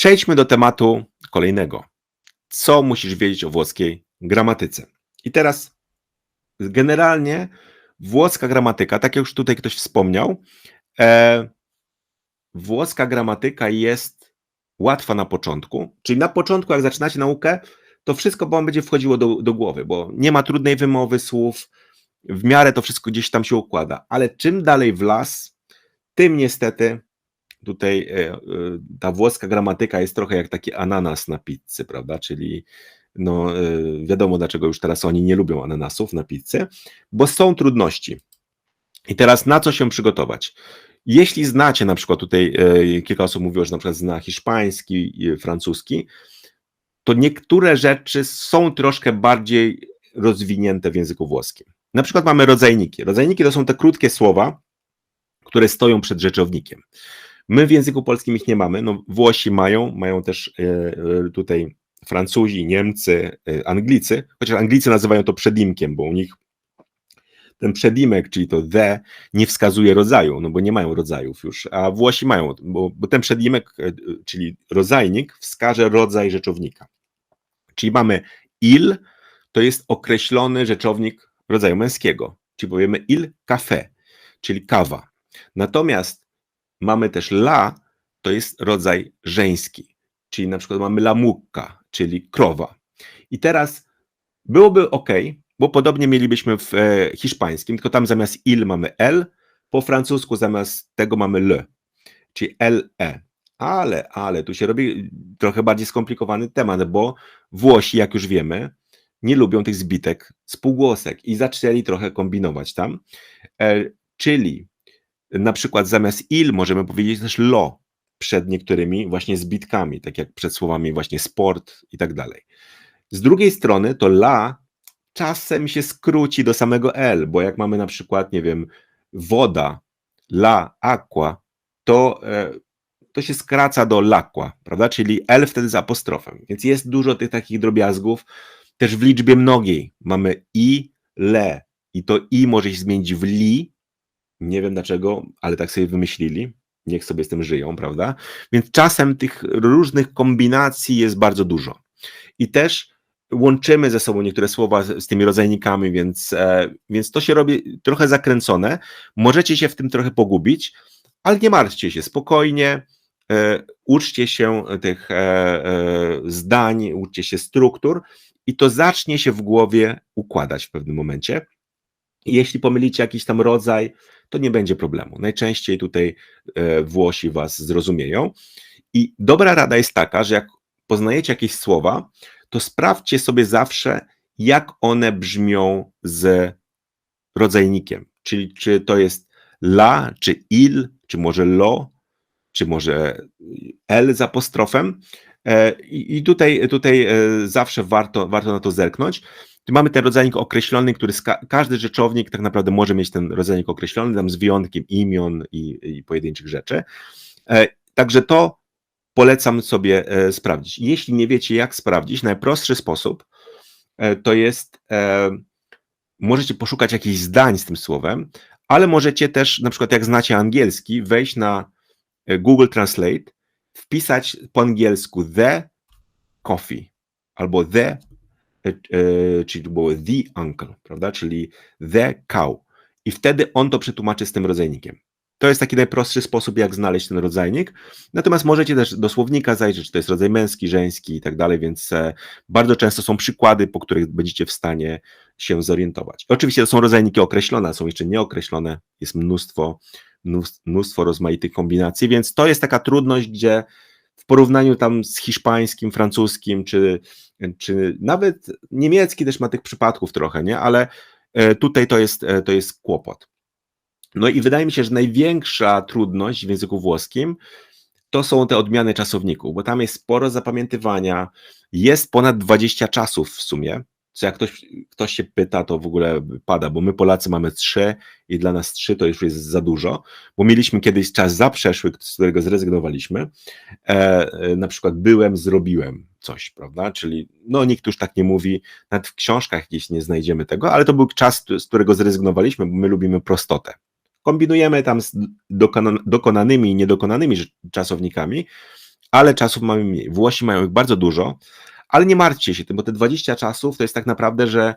Przejdźmy do tematu kolejnego. Co musisz wiedzieć o włoskiej gramatyce? I teraz generalnie włoska gramatyka, tak jak już tutaj ktoś wspomniał, e, włoska gramatyka jest łatwa na początku, czyli na początku, jak zaczynacie naukę, to wszystko wam będzie wchodziło do, do głowy, bo nie ma trudnej wymowy słów, w miarę to wszystko gdzieś tam się układa, ale czym dalej w las, tym niestety tutaj e, e, ta włoska gramatyka jest trochę jak taki ananas na pizzy, prawda? Czyli no e, wiadomo dlaczego już teraz oni nie lubią ananasów na pizzy, bo są trudności. I teraz na co się przygotować? Jeśli znacie na przykład tutaj kilka osób mówiło, że na przykład zna hiszpański, francuski, to niektóre rzeczy są troszkę bardziej rozwinięte w języku włoskim. Na przykład mamy rodzajniki. Rodzajniki to są te krótkie słowa, które stoją przed rzeczownikiem. My w języku polskim ich nie mamy, no Włosi mają, mają też e, e, tutaj Francuzi, Niemcy, e, Anglicy, chociaż Anglicy nazywają to przedimkiem, bo u nich ten przedimek, czyli to the, nie wskazuje rodzaju, no bo nie mają rodzajów już, a Włosi mają, bo, bo ten przedimek, czyli rodzajnik, wskaże rodzaj rzeczownika. Czyli mamy il, to jest określony rzeczownik rodzaju męskiego, czyli powiemy il café, czyli kawa. Natomiast mamy też la, to jest rodzaj żeński, czyli na przykład mamy lamukka, czyli krowa. I teraz byłoby ok, bo podobnie mielibyśmy w e, hiszpańskim, tylko tam zamiast il mamy l, po francusku zamiast tego mamy l, czyli le. Ale, ale tu się robi trochę bardziej skomplikowany temat, bo Włosi, jak już wiemy, nie lubią tych zbitek spółgłosek i zaczęli trochę kombinować tam. E, czyli na przykład zamiast il możemy powiedzieć też lo przed niektórymi właśnie zbitkami, tak jak przed słowami właśnie sport i tak dalej. Z drugiej strony to la czasem się skróci do samego l, bo jak mamy na przykład, nie wiem, woda, la, aqua, to, e, to się skraca do lakła, prawda? Czyli l wtedy z apostrofem. Więc jest dużo tych takich drobiazgów. Też w liczbie mnogiej mamy i, le. I to i może się zmienić w li, nie wiem dlaczego, ale tak sobie wymyślili. Niech sobie z tym żyją, prawda? Więc czasem tych różnych kombinacji jest bardzo dużo. I też łączymy ze sobą niektóre słowa z, z tymi rodzajnikami, więc, e, więc to się robi trochę zakręcone. Możecie się w tym trochę pogubić, ale nie martwcie się, spokojnie. E, uczcie się tych e, e, zdań, uczcie się struktur i to zacznie się w głowie układać w pewnym momencie. Jeśli pomylicie jakiś tam rodzaj, to nie będzie problemu. Najczęściej tutaj e, Włosi was zrozumieją. I dobra rada jest taka, że jak poznajecie jakieś słowa, to sprawdźcie sobie zawsze, jak one brzmią z rodzajnikiem. Czyli czy to jest la, czy il, czy może lo, czy może l z apostrofem. E, I tutaj, tutaj e, zawsze warto, warto na to zerknąć. Mamy ten rodzajnik określony, który każdy rzeczownik tak naprawdę może mieć ten rodzajnik określony, tam z wyjątkiem imion i, i pojedynczych rzeczy. E, także to polecam sobie e, sprawdzić. Jeśli nie wiecie, jak sprawdzić, najprostszy sposób e, to jest, możecie poszukać jakichś zdań z tym słowem, ale możecie też, na przykład jak znacie angielski, wejść na Google Translate, wpisać po angielsku the coffee albo the czyli to było the uncle, prawda, czyli the cow. I wtedy on to przetłumaczy z tym rodzajnikiem. To jest taki najprostszy sposób, jak znaleźć ten rodzajnik. Natomiast możecie też do słownika zajrzeć, czy to jest rodzaj męski, żeński i tak dalej, więc e, bardzo często są przykłady, po których będziecie w stanie się zorientować. Oczywiście to są rodzajniki określone, są jeszcze nieokreślone, jest mnóstwo, mnóstwo rozmaitych kombinacji, więc to jest taka trudność, gdzie w porównaniu tam z hiszpańskim, francuskim, czy, czy nawet niemiecki też ma tych przypadków trochę, nie? Ale e, tutaj to jest, e, to jest kłopot. No i wydaje mi się, że największa trudność w języku włoskim to są te odmiany czasowników, bo tam jest sporo zapamiętywania, jest ponad 20 czasów w sumie, co jak ktoś, ktoś się pyta, to w ogóle pada, bo my Polacy mamy trzy i dla nas trzy to już jest za dużo, bo mieliśmy kiedyś czas zaprzeszły, z którego zrezygnowaliśmy. E, e, na przykład byłem, zrobiłem coś, prawda? Czyli no nikt już tak nie mówi, nawet w książkach jakieś nie znajdziemy tego, ale to był czas, z którego zrezygnowaliśmy, bo my lubimy prostotę. Kombinujemy tam z dokonanymi i niedokonanymi czasownikami, ale czasów mamy mniej. Włosi mają ich bardzo dużo, ale nie martwcie się tym, bo te 20 czasów to jest tak naprawdę, że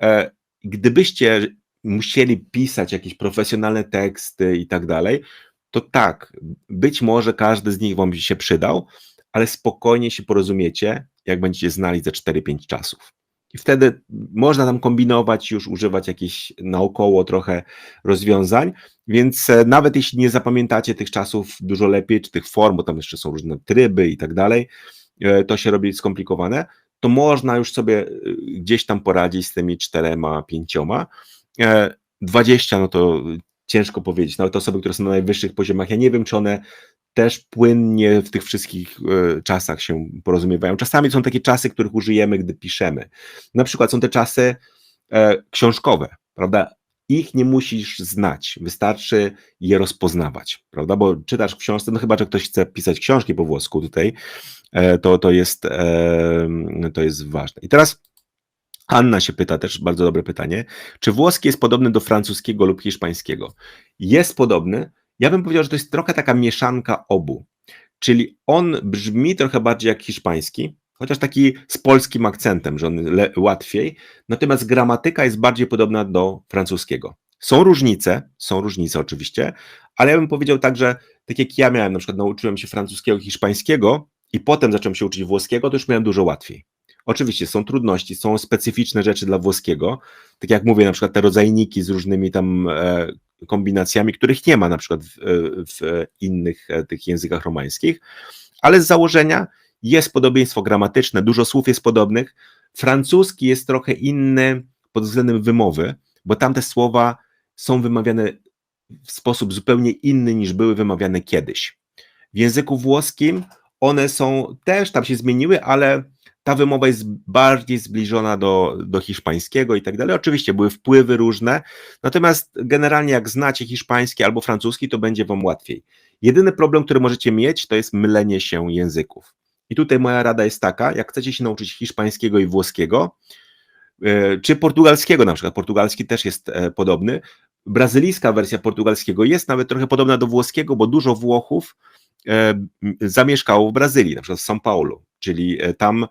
e, gdybyście musieli pisać jakieś profesjonalne teksty i tak dalej, to tak, być może każdy z nich wam się przydał, ale spokojnie się porozumiecie, jak będziecie znali ze 4-5 czasów. I wtedy można tam kombinować, już używać jakichś naokoło trochę rozwiązań, więc e, nawet jeśli nie zapamiętacie tych czasów dużo lepiej, czy tych form, bo tam jeszcze są różne tryby i tak dalej, to się robi skomplikowane, to można już sobie e, gdzieś tam poradzić z tymi czterema, pięcioma. 20 no to ciężko powiedzieć, nawet osoby, które są na najwyższych poziomach, ja nie wiem, czy one też płynnie w tych wszystkich e, czasach się porozumiewają. Czasami są takie czasy, których użyjemy, gdy piszemy. Na przykład są te czasy e, książkowe, prawda? Ich nie musisz znać, wystarczy je rozpoznawać, prawda? Bo czytasz w książce, no chyba, że ktoś chce pisać książki po włosku tutaj, e, to, to, jest, to jest ważne. I teraz Anna się pyta, też bardzo dobre pytanie, czy włoski jest podobny do francuskiego lub hiszpańskiego? Jest podobny, ja bym powiedział, że to jest trochę taka mieszanka obu. Czyli on brzmi trochę bardziej jak hiszpański, chociaż taki z polskim akcentem, że on le- łatwiej, natomiast gramatyka jest bardziej podobna do francuskiego. Są różnice, są różnice oczywiście, ale ja bym powiedział tak, że tak jak ja miałem, na przykład nauczyłem się francuskiego hiszpańskiego i potem zacząłem się uczyć włoskiego, to już miałem dużo łatwiej. Oczywiście są trudności, są specyficzne rzeczy dla włoskiego, tak jak mówię, na przykład te rodzajniki z różnymi tam e, kombinacjami, których nie ma na przykład w, w innych e, tych językach romańskich, ale z założenia jest podobieństwo gramatyczne, dużo słów jest podobnych. Francuski jest trochę inny pod względem wymowy, bo tamte słowa są wymawiane w sposób zupełnie inny niż były wymawiane kiedyś. W języku włoskim one są też tam się zmieniły, ale ta wymowa jest bardziej zbliżona do, do hiszpańskiego i tak dalej. Oczywiście były wpływy różne, natomiast generalnie jak znacie hiszpański albo francuski, to będzie wam łatwiej. Jedyny problem, który możecie mieć, to jest mylenie się języków. I tutaj moja rada jest taka, jak chcecie się nauczyć hiszpańskiego i włoskiego, e, czy portugalskiego na przykład, portugalski też jest e, podobny, brazylijska wersja portugalskiego jest nawet trochę podobna do włoskiego, bo dużo Włochów e, zamieszkało w Brazylii, na przykład w São Paulo, czyli tam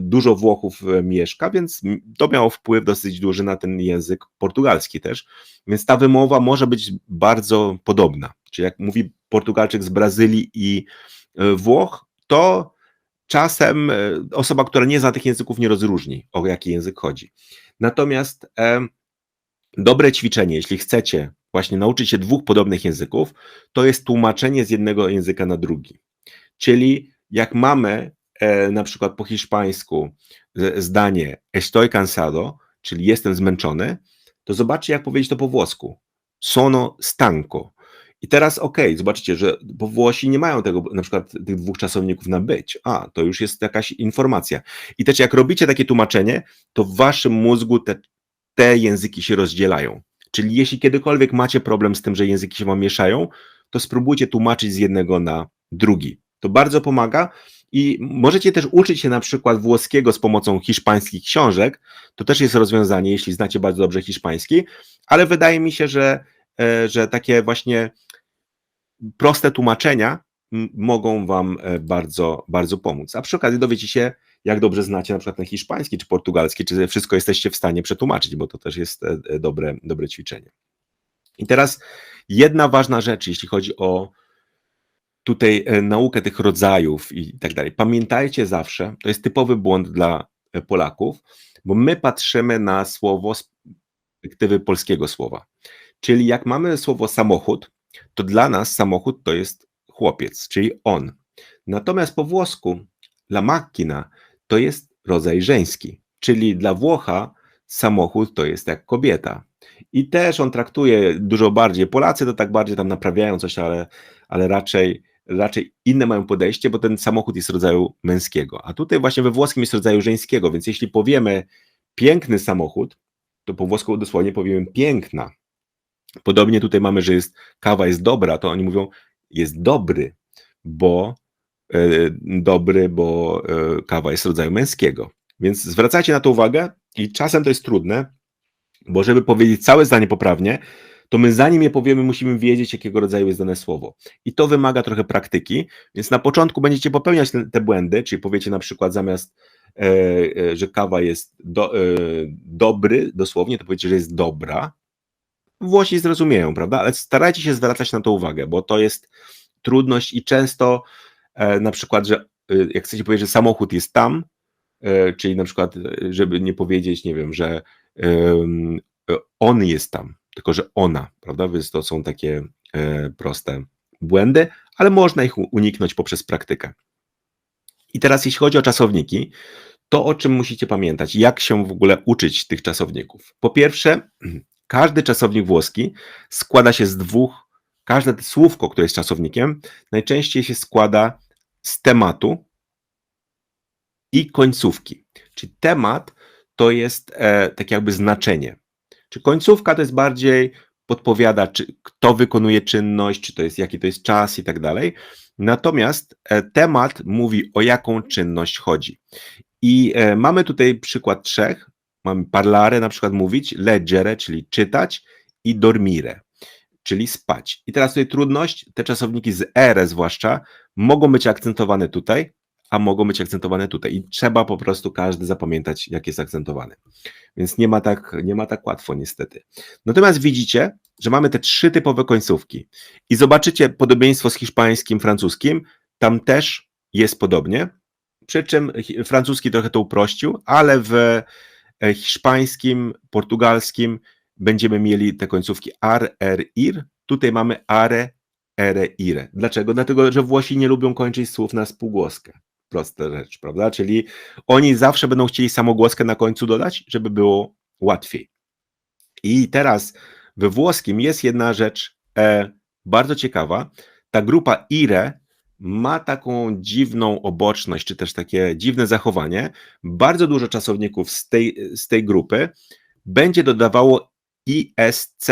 dużo Włochów mieszka, więc to miało wpływ dosyć duży na ten język portugalski też, więc ta wymowa może być bardzo podobna. Czyli jak mówi Portugalczyk z Brazylii i Włoch, to czasem osoba, która nie zna tych języków, nie rozróżni, o jaki język chodzi. Natomiast e, dobre ćwiczenie, jeśli chcecie właśnie nauczyć się dwóch podobnych języków, to jest tłumaczenie z jednego języka na drugi. Czyli jak mamy e, na przykład po hiszpańsku zdanie estoy cansado, czyli jestem zmęczony, to zobaczcie, jak powiedzieć to po włosku. Sono stanco. I teraz okej, okay, zobaczcie, że po Włosi nie mają tego, na przykład tych dwóch czasowników na być. A, to już jest jakaś informacja. I też jak robicie takie tłumaczenie, to w waszym mózgu te, te języki się rozdzielają. Czyli jeśli kiedykolwiek macie problem z tym, że języki się wam mieszają, to spróbujcie tłumaczyć z jednego na drugi. To bardzo pomaga i możecie też uczyć się na przykład włoskiego z pomocą hiszpańskich książek. To też jest rozwiązanie, jeśli znacie bardzo dobrze hiszpański, ale wydaje mi się, że, e, że takie właśnie proste tłumaczenia mogą Wam e, bardzo, bardzo pomóc. A przy okazji dowiecie się, jak dobrze znacie na przykład ten hiszpański czy portugalski, czy wszystko jesteście w stanie przetłumaczyć, bo to też jest e, dobre, dobre ćwiczenie. I teraz jedna ważna rzecz, jeśli chodzi o tutaj e, naukę tych rodzajów i tak dalej. Pamiętajcie zawsze, to jest typowy błąd dla e, Polaków, bo my patrzymy na słowo z perspektywy polskiego słowa. Czyli jak mamy słowo samochód, to dla nas samochód to jest chłopiec, czyli on. Natomiast po włosku la macchina to jest rodzaj żeński, czyli dla Włocha samochód to jest jak kobieta. I też on traktuje dużo bardziej, Polacy to tak bardziej tam naprawiają coś, ale, ale raczej raczej inne mają podejście, bo ten samochód jest rodzaju męskiego, a tutaj właśnie we włoskim jest rodzaju żeńskiego, więc jeśli powiemy piękny samochód, to po włosku dosłownie powiemy piękna. Podobnie tutaj mamy, że jest kawa jest dobra, to oni mówią jest dobry, bo e, dobry, bo e, kawa jest rodzaju męskiego. Więc zwracajcie na to uwagę i czasem to jest trudne, bo żeby powiedzieć całe zdanie poprawnie, to my zanim je powiemy, musimy wiedzieć, jakiego rodzaju jest dane słowo. I to wymaga trochę praktyki, więc na początku będziecie popełniać te, te błędy, czyli powiecie na przykład zamiast, e, e, że kawa jest do, e, dobry, dosłownie, to powiecie, że jest dobra. Włosi zrozumieją, prawda? Ale starajcie się zwracać na to uwagę, bo to jest trudność i często e, na przykład, że e, jak chcecie powiedzieć, że samochód jest tam, e, czyli na przykład, e, żeby nie powiedzieć, nie wiem, że e, on jest tam, tylko że ona, prawda? Więc to są takie e, proste błędy, ale można ich uniknąć poprzez praktykę. I teraz, jeśli chodzi o czasowniki, to o czym musicie pamiętać, jak się w ogóle uczyć tych czasowników. Po pierwsze, każdy czasownik włoski składa się z dwóch, każde słówko, które jest czasownikiem, najczęściej się składa z tematu i końcówki. Czyli temat to jest e, tak jakby znaczenie. Czy końcówka to jest bardziej podpowiada, czy kto wykonuje czynność, czy to jest jaki to jest czas i tak dalej. Natomiast e, temat mówi o jaką czynność chodzi. I e, mamy tutaj przykład trzech. Mamy parlare, na przykład mówić, leggere, czyli czytać i dormire, czyli spać. I teraz tutaj trudność, te czasowniki z ere zwłaszcza, mogą być akcentowane tutaj, a mogą być akcentowane tutaj. I trzeba po prostu każdy zapamiętać, jak jest akcentowany. Więc nie ma tak, nie ma tak łatwo niestety. Natomiast widzicie, że mamy te trzy typowe końcówki. I zobaczycie podobieństwo z hiszpańskim, francuskim. Tam też jest podobnie. Przy czym francuski trochę to uprościł, ale w hiszpańskim, portugalskim będziemy mieli te końcówki ar, er, ir. Tutaj mamy are, ere, ire. Dlaczego? Dlatego, że Włosi nie lubią kończyć słów na spółgłoskę. Prosta rzecz, prawda? Czyli oni zawsze będą chcieli samogłoskę na końcu dodać, żeby było łatwiej. I teraz we włoskim jest jedna rzecz e, bardzo ciekawa. Ta grupa ire ma taką dziwną oboczność, czy też takie dziwne zachowanie. Bardzo dużo czasowników z tej, z tej grupy będzie dodawało ISC.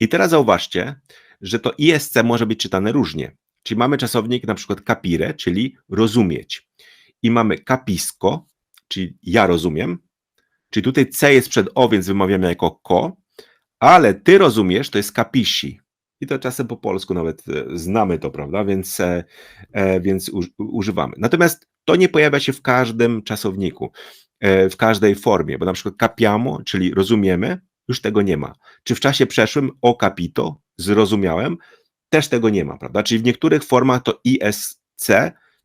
I teraz zauważcie, że to ISC może być czytane różnie. Czyli mamy czasownik na przykład capire, czyli rozumieć. I mamy capisco, czyli ja rozumiem. Czyli tutaj C jest przed O, więc wymawiamy jako ko, ale ty rozumiesz, to jest capisci. I to czasem po polsku nawet e, znamy to, prawda? Więc, e, e, więc uż, używamy. Natomiast to nie pojawia się w każdym czasowniku, w każdej formie, bo na przykład capiamo, czyli rozumiemy, już tego nie ma. Czy w czasie przeszłym o capito, zrozumiałem, też tego nie ma, prawda? Czyli w niektórych formach to ISC,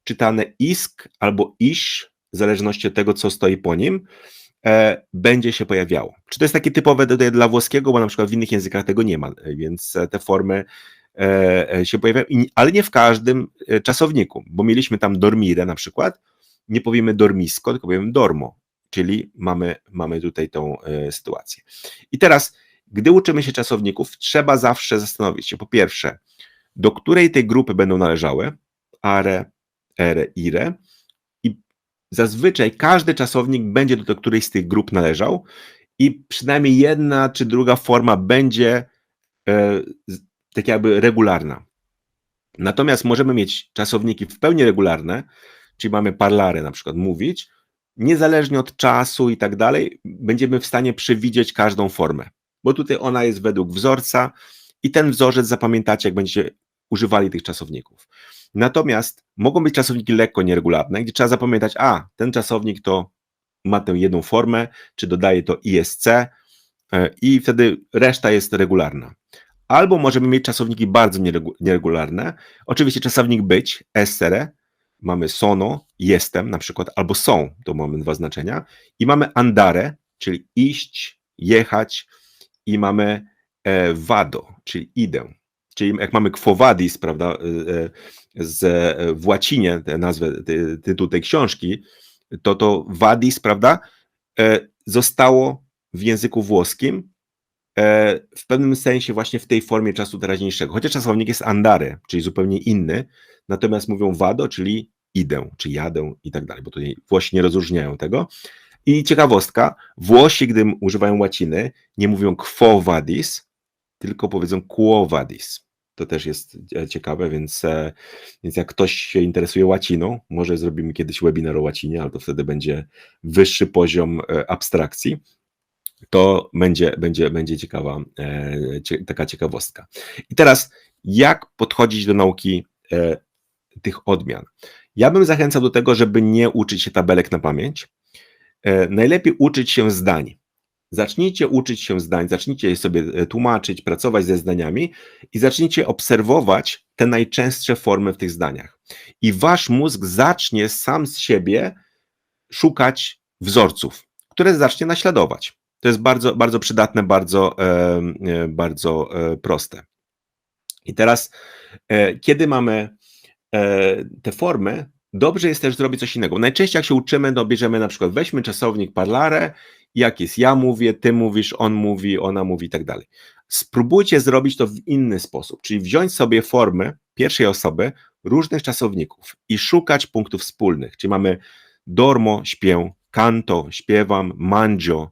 czytane isk albo iś, w zależności od tego, co stoi po nim, będzie się pojawiało. Czy to jest takie typowe dla włoskiego, bo na przykład w innych językach tego nie ma, e, więc e, te formy e, e, się pojawiają, ale nie w każdym e, czasowniku, bo mieliśmy tam dormire na przykład, nie powiemy dormisko, tylko powiemy dormo, czyli mamy, mamy tutaj tą e, sytuację. I teraz, gdy uczymy się czasowników, trzeba zawsze zastanowić się, po pierwsze, do której tej grupy będą należały, are, ere, ire, zazwyczaj każdy czasownik będzie do którejś z tych grup należał i przynajmniej jedna czy druga forma będzie e, tak jakby regularna. Natomiast możemy mieć czasowniki w pełni regularne, czyli mamy parlare na przykład mówić, niezależnie od czasu i tak dalej, będziemy w stanie przewidzieć każdą formę, bo tutaj ona jest według wzorca i ten wzorzec zapamiętacie, jak będziecie używali tych czasowników. Natomiast mogą być czasowniki lekko nieregularne, gdzie trzeba zapamiętać, a ten czasownik to ma tę jedną formę, czy dodaje to ISC e, i wtedy reszta jest regularna. Albo możemy mieć czasowniki bardzo nieregu- nieregularne. Oczywiście czasownik być, essere, mamy sono, jestem na przykład, albo są, to mamy dwa znaczenia. I mamy andare, czyli iść, jechać i mamy e, vado, czyli idę. Czyli jak mamy quo vadis, prawda, e, e, z, e, w łacinie nazwę, ty, tytuł tej książki, to to vadis, prawda, e, zostało w języku włoskim e, w pewnym sensie właśnie w tej formie czasu teraźniejszego. Chociaż czasownik jest andare, czyli zupełnie inny, natomiast mówią vado, czyli idę, czy jadę i tak dalej, bo tutaj Włosi nie rozróżniają tego. I ciekawostka, Włosi, gdy używają łaciny, nie mówią quo vadis, tylko powiedzą quo vadis. To też jest e, ciekawe, więc, e, więc jak ktoś się interesuje łaciną, może zrobimy kiedyś webinar o łacinie, ale to wtedy będzie wyższy poziom e, abstrakcji. to będzie, będzie, będzie ciekawa, cie, taka ciekawostka. I teraz, jak podchodzić do nauki tych odmian? Ja bym zachęcał do tego, żeby nie uczyć się tabelek na pamięć. Najlepiej uczyć się zdań. Zacznijcie uczyć się zdań, zacznijcie je sobie e, tłumaczyć, pracować ze zdaniami i zacznijcie obserwować te najczęstsze formy w tych zdaniach. I wasz mózg zacznie sam z siebie szukać wzorców, które zacznie naśladować. To jest bardzo, bardzo przydatne, bardzo, e, bardzo proste. I teraz, kiedy mamy te formy, dobrze jest też zrobić coś innego. Najczęściej jak się uczymy, no bierzemy na przykład, weźmy czasownik parlare, jak jest ja mówię, ty mówisz, on mówi, ona mówi i tak dalej. Spróbujcie zrobić to w inny sposób, czyli wziąć sobie formy pierwszej osoby różnych czasowników i szukać punktów wspólnych, czyli mamy dormo, śpię, canto, śpiewam, mangio,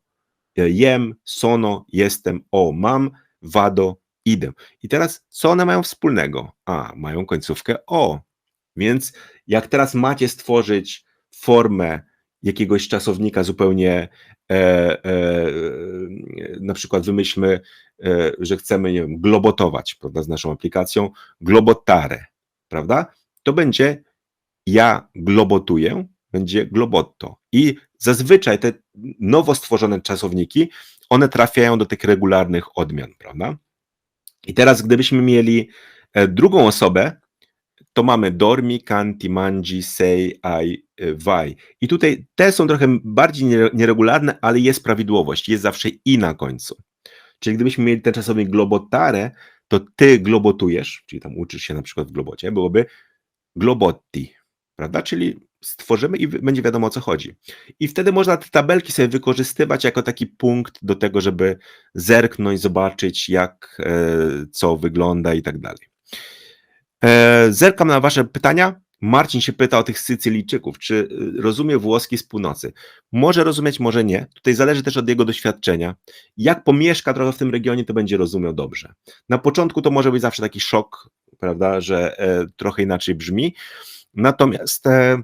jem, sono, jestem, o, mam, vado, idę. I teraz, co one mają wspólnego? A, mają końcówkę o, więc jak teraz macie stworzyć formę jakiegoś czasownika zupełnie, e, e, na przykład wymyślmy, e, że chcemy, nie wiem, globotować, prawda, z naszą aplikacją, globotare, prawda? To będzie ja globotuję, będzie globotto. I zazwyczaj te nowo stworzone czasowniki, one trafiają do tych regularnych odmian, prawda? I teraz, gdybyśmy mieli e, drugą osobę, to mamy dormi, canti, mangi, sei, ai, e, vai. I tutaj te są trochę bardziej nieregularne, ale jest prawidłowość, jest zawsze i na końcu. Czyli gdybyśmy mieli ten czasownik globotare, to ty globotujesz, czyli tam uczysz się na przykład w globocie, byłoby globotti, prawda? Czyli stworzymy i będzie wiadomo o co chodzi. I wtedy można te tabelki sobie wykorzystywać jako taki punkt do tego, żeby zerknąć, zobaczyć jak, e, co wygląda i tak dalej. E, zerkam na Wasze pytania. Marcin się pyta o tych Sycylijczyków, czy y, rozumie włoski z północy. Może rozumieć, może nie. Tutaj zależy też od jego doświadczenia. Jak pomieszka trochę w tym regionie, to będzie rozumiał dobrze. Na początku to może być zawsze taki szok, prawda, że e, trochę inaczej brzmi. Natomiast e,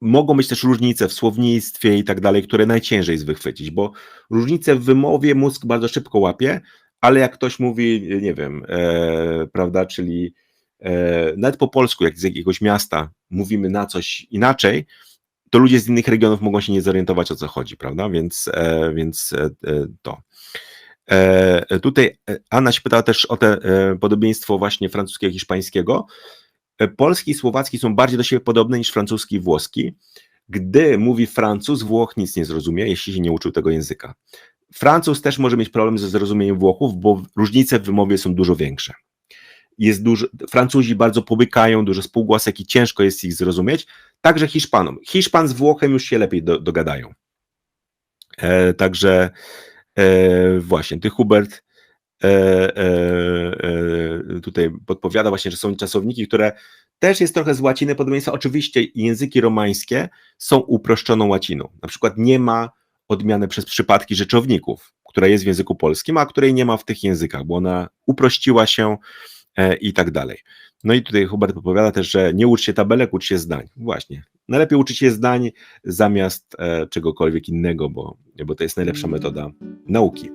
mogą być też różnice w słownictwie i tak dalej, które najciężej jest wychwycić, bo różnice w wymowie mózg bardzo szybko łapie, ale jak ktoś mówi, nie wiem, e, prawda, czyli nawet po polsku, jak z jakiegoś miasta mówimy na coś inaczej, to ludzie z innych regionów mogą się nie zorientować o co chodzi, prawda? Więc, e, więc e, e, to. E, tutaj Anna się pytała też o te podobieństwo właśnie francuskiego i hiszpańskiego. Polski i słowacki są bardziej do siebie podobne niż francuski i włoski. Gdy mówi Francuz, Włoch nic nie zrozumie, jeśli się nie uczył tego języka. Francuz też może mieć problem ze zrozumieniem Włochów, bo różnice w wymowie są dużo większe. Jest dużo, Francuzi bardzo pobykają, duże spółgłosek i ciężko jest ich zrozumieć, także Hiszpanom. Hiszpan z Włochem już się lepiej do, dogadają. E, także e, właśnie, ty Hubert e, e, e, tutaj podpowiada właśnie, że są czasowniki, które też jest trochę z łaciny podobieństwa. Oczywiście języki romańskie są uproszczoną łaciną. Na przykład nie ma odmiany przez przypadki rzeczowników, która jest w języku polskim, a której nie ma w tych językach, bo ona uprościła się i tak dalej. No i tutaj Hubert powiada też, że nie ucz się tabelek, ucz się zdań. Właśnie. Najlepiej uczyć się zdań zamiast e, czegokolwiek innego, bo, bo to jest najlepsza metoda nauki.